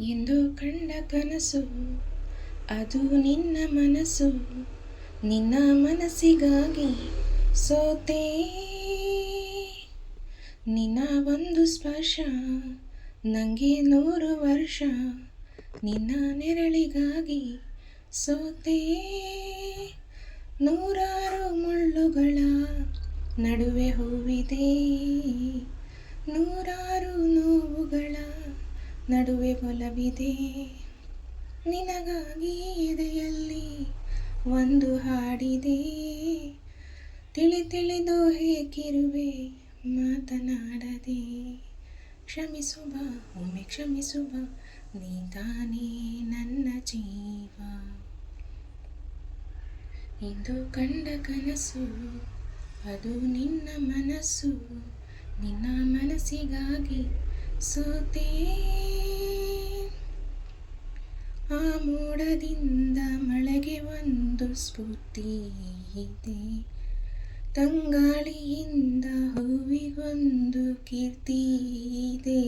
ಎಂದು ಕಂಡ ಕನಸು, ಅದು ನಿನ್ನ ಮನಸ್ಸು, ನಿನ್ನ ಮನಸ್ಸಿಗಾಗಿ ಸೋತೆ. ನಿನ್ನ ಒಂದು ಸ್ಪರ್ಶ ನನಗೆ ನೂರು ವರ್ಷ, ನಿನ್ನ ನೆರಳಿಗಾಗಿ ಸೋತೆ. ನೂರಾರು ಮುಳ್ಳುಗಳ ನಡುವೆ ಹೂವಿದೆ, ನೂರಾರು ನೋವುಗಳ ನಡುವೆ ಒಲವಿದೆ. ನಿನಗಾಗಿ ಎದೆಯಲ್ಲಿ ಒಂದು ಹಾಡಿದೆ. ತಿಳಿ ತಿಳಿದು ಹೇಗಿರುವೆ ಮಾತನಾಡದೆ. ಕ್ಷಮಿಸುವ, ಒಮ್ಮೆ ಕ್ಷಮಿಸುವ ನೀ ತಾನೇ ನನ್ನ ಜೀವ. ಇಂದು ಕಂಡ ಕನಸು, ಅದು ನಿನ್ನ ಮನಸ್ಸು. ನಿನ್ನ ಮನಸ್ಸಿಗಾಗಿ ಸೋತೆ ಆ ಮೋಡದಿಂದ ಮಳೆಗೆ ಒಂದು ಸ್ಫೂರ್ತಿ ಇದೆ. ತಂಗಾಳಿಯಿಂದ ಹೂವಿಗೊಂದು ಕೀರ್ತಿ ಇದೆ.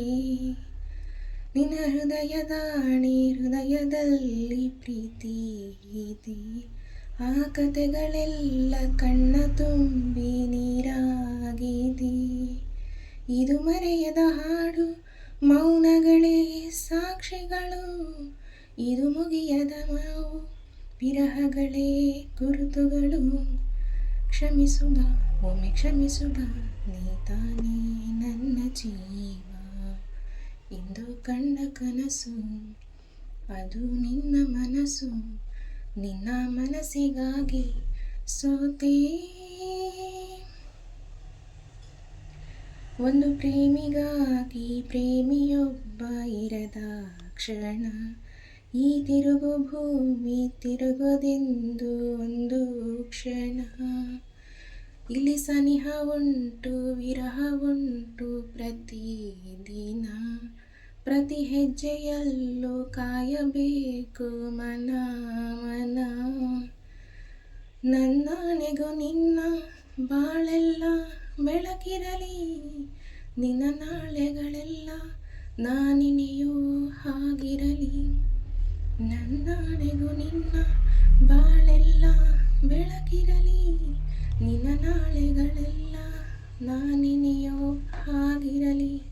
ನಿನ್ನ ಹೃದಯದಾಣಿ ಹೃದಯದಲ್ಲಿ ಪ್ರೀತಿ ಇದೆ. ಆ ಕತೆಗಳೆಲ್ಲ ಕಣ್ಣ ತುಂಬಿ ನೀರಾಗಿದೆ. ಇದು ಮರೆಯದ ಹಾಡು, ಮೌನಗಳೇ ಸಾಕ್ಷಿಗಳು. ಇದು ಮುಗಿಯದ ಮಾವು, ವಿರಹಗಳೇ ಗುರುತುಗಳು. ಕ್ಷಮಿಸುವ, ಒಮ್ಮೆ ಕ್ಷಮಿಸುವ, ನೀ ತಾನೇ ನನ್ನ ಜೀವ. ಇಂದು ಕಂಡ ಕನಸು, ಅದು ನಿನ್ನ ಮನಸ್ಸು ನಿನ್ನ ಮನಸ್ಸಿಗಾಗಿ ಸೋತೆ. ಒಂದು ಪ್ರೇಮಿಗಾಗಿ ಪ್ರೇಮಿಯೊಬ್ಬ ಇರದ ಕ್ಷಣ. ಈ ತಿರುಗು ಭೂಮಿ ತಿರುಗುದೆಂದು ಒಂದು ಕ್ಷಣ. ಇಲ್ಲಿ ಸನಿಹ ಉಂಟು, ವಿರಹ ಉಂಟು ಪ್ರತಿದಿನ ಪ್ರತಿ ಹೆಜ್ಜೆಯಲ್ಲೂ ಕಾಯಬೇಕು ಮನ ಮನ. ನನ್ನಾನೆಗೂ ನಿನ್ನ ಬಾಳೆಲ್ಲ ಬೆಳಕಿರಲಿ. ನಿನ್ನ ನಾಳೆಗಳೆಲ್ಲ ನಾನಿನೆಯೋ ಹಾಗಿರಲಿ. ನನ್ನಾಳೆಗೂ ನಿನ್ನ ಬಾಳೆಲ್ಲ ಬೆಳಕಿರಲಿ ನಿನ್ನ ನಾಳೆಗಳೆಲ್ಲ ನಾನಿನಿಯೋ ಹಾಗಿರಲಿ.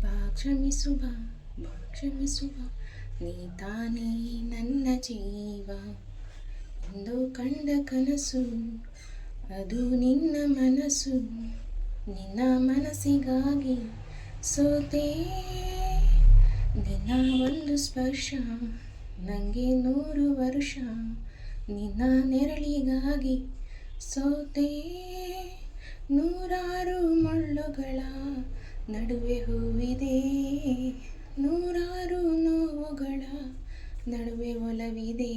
ಬಾ ಕ್ಷಮಿಸು ಬಾ ಬಾ ಕ್ಷಮಿಸು ಬಾ ನೀ ತಾನೇ ನನ್ನ ಜೀವ. ಎಂದು ಕಂಡ ಕನಸು, ಅದು ನಿನ್ನ ಮನಸ್ಸು ನಿನ್ನ ಮನಸ್ಸಿಗಾಗಿ ಸೋತೆ. ನಿನ್ನ ಒಂದು ಸ್ಪರ್ಶ ನನಗೆ ನೂರು ವರ್ಷ. ನಿನ್ನ ನೆರಳಿಗಾಗಿ ಸೋತೆ. ನೂರಾರು ಮಳ್ಳುಗಳ ನಡುವೆ ಹೂವಿದೆ. ನೂರಾರು ನೋವುಗಳ ನಡುವೆ ಒಲವಿದೆ.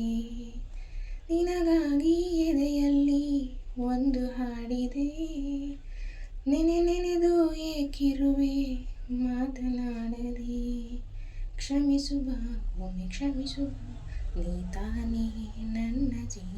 ನಿನಗಾಗಿ ಎದೆಯಲ್ಲಿ ಒಂದು ಹಾಡಿದೆ. ನೆನೆ ನೆನೆದು ಏಕಿರುವೆ ಮಾತನಾಡದೆ ಕ್ಷಮಿಸುವ ಒಮ್ಮೆ ಕ್ಷಮಿಸುವ ನೀ ತಾನೇ ನನ್ನ ಜೀವ